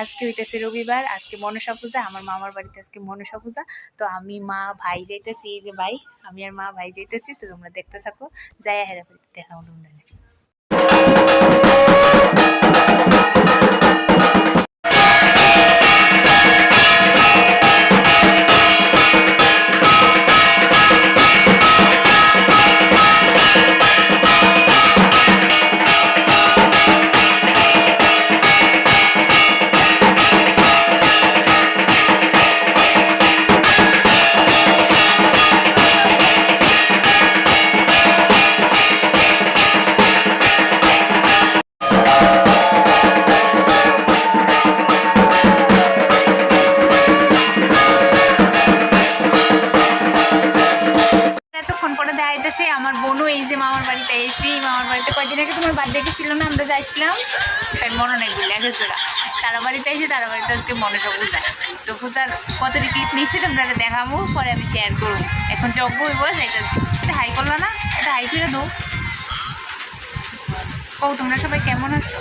আজকে হইতেছে রবিবার, আজকে মনসা পূজা, আমার মামার বাড়িতে আজকে মনসা পূজা। তো আমি মা ভাই যাইতেছি, এই যে ভাই, আমি আর মা ভাই যাইতেছি, তো তোমরা দেখতে থাকো। যাই হেরা দেখা হলো দেখাইতেছি আমার বোনও এই যে মামার বাড়িতে এসি মামার বাড়িতে কয়দিন আগে তোমার বার্থডে ছিল না আমরা যাইছিলাম। তাই মনে নেই বলে গেছে ওরা তারা বাড়িতে এসে তারা বাড়িতে আজকে মনে মনসা পূজা তো পূজার কত ক্লিপ নিয়েছি তোমরা দেখাবো পরে আমি শেয়ার করব। এখন জব হইব যাইতেছি এটা হাই করল না এটা হাই করে দো ও তোমরা সবাই কেমন আছো?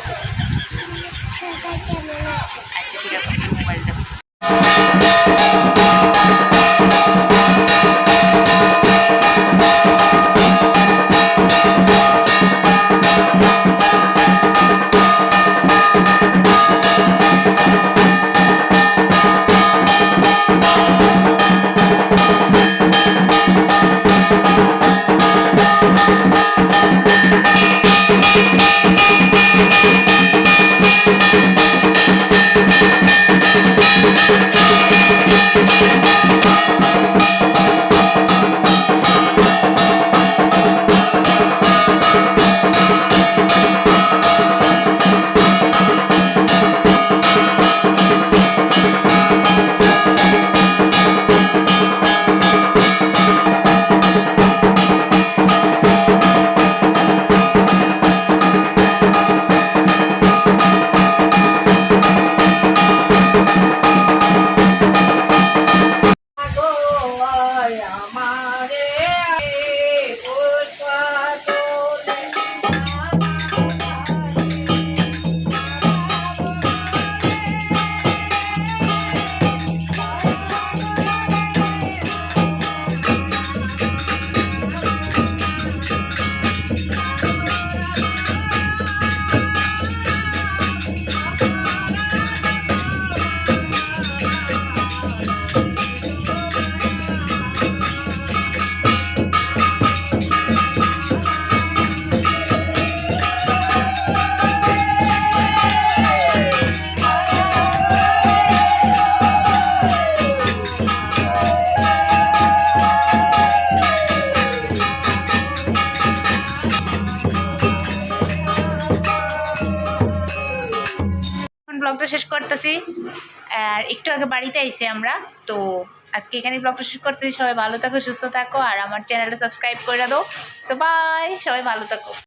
সবাই কেমন আছে? আচ্ছা ঠিক আছে মোবাইল দেবো ব্লগটা শেষ করতেছি। আর একটু আগে বাড়িতে আইছি আমরা, তো আজকে এখানে ব্লগটা শেষ করতেছি। সবাই ভালো থাকো, সুস্থ থাকো, আর আমার চ্যানেলটা সাবস্ক্রাইব করে দাও। সো বাই সবাই ভালো থাকো।